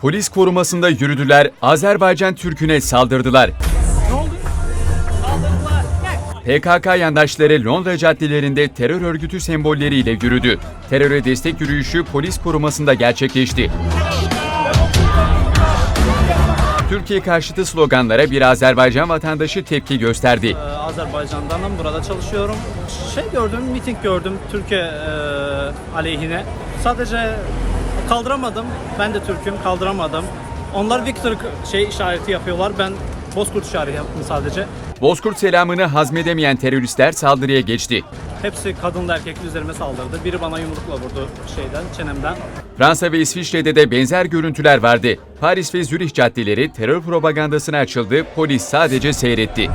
Polis korumasında yürüdüler, Azerbaycan Türk'üne saldırdılar. PKK yandaşları Londra caddelerinde terör örgütü sembolleriyle yürüdü. Teröre destek yürüyüşü polis korumasında gerçekleşti. Türkiye karşıtı sloganlara bir Azerbaycan vatandaşı tepki gösterdi. Ee, Azerbaycan'danım, burada çalışıyorum. Şey gördüm, miting gördüm Türkiye e, aleyhine. Sadece kaldıramadım, ben de Türk'üm, kaldıramadım. Onlar Victor şey işareti yapıyorlar, ben Bozkurt işareti yaptım sadece. Bozkurt selamını hazmedemeyen teröristler saldırıya geçti. Hepsi kadınla erkekli üzerime saldırdı. Biri bana yumrukla vurdu şeyden, çenemden. Fransa ve İsviçre'de de benzer görüntüler vardı. Paris ve Zürih caddeleri terör propagandasına açıldı, polis sadece seyretti.